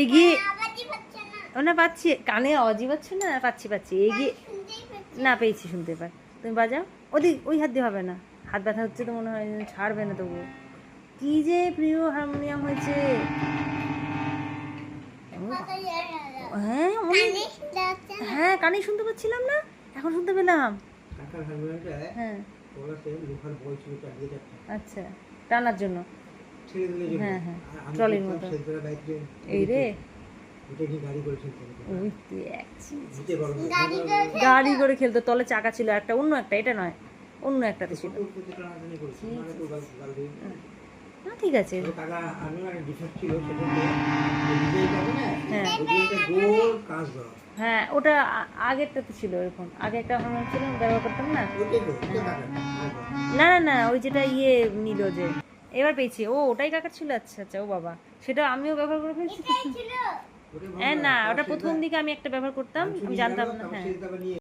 এগিয়ে আওয়াজই ও না পাচ্ছি। কানে অজি পাচ্ছ না? পাচ্ছি পাচ্ছি। এগিয়ে না পেয়েছি শুনতে পাই। তুমি বাজাও। ওদিক ওই হাত দিয়ে হবে না। হাত ব্যথা হচ্ছে তো মনে হয় ছাড়বে না তবু কি যে প্রিয় হারমোনিয়াম হয়েছে। হ্যাঁ হ্যাঁ কানে শুনতে পাচ্ছিলাম না? এখন শুনতে পেলাম। হ্যাঁ। আচ্ছা টানার জন্য। হ্যাঁ, হ্যাঁ, ট্রলির মতো। এই রে। গাড়ি করে খেলতো তলে চাকা ছিল একটা অন্য একটা এটা নয় অন্য একটাতে ছিল। মানে না ঠিক আছে তো কাকা আমি একটা ডিফেক্ট ছিল সেটা হচ্ছে এই ডিজাইনটাকে না হ্যাঁ। ওটা আগেরটা তো ছিল এরকম। আগে একটা হরমোন ছিল আমি ব্যবহার করতাম না? না না না ওই যেটা ইয়ে নিল যে এবার পেয়েছি। ও ওটাই কাকার ছিল? আচ্ছা আচ্ছা ও বাবা। সেটা আমিও ব্যবহার করে ফেলছি। হ্যাঁ না ওটা প্রথম দিকে আমি একটা ব্যবহার করতাম আমি জানতাম না হ্যাঁ।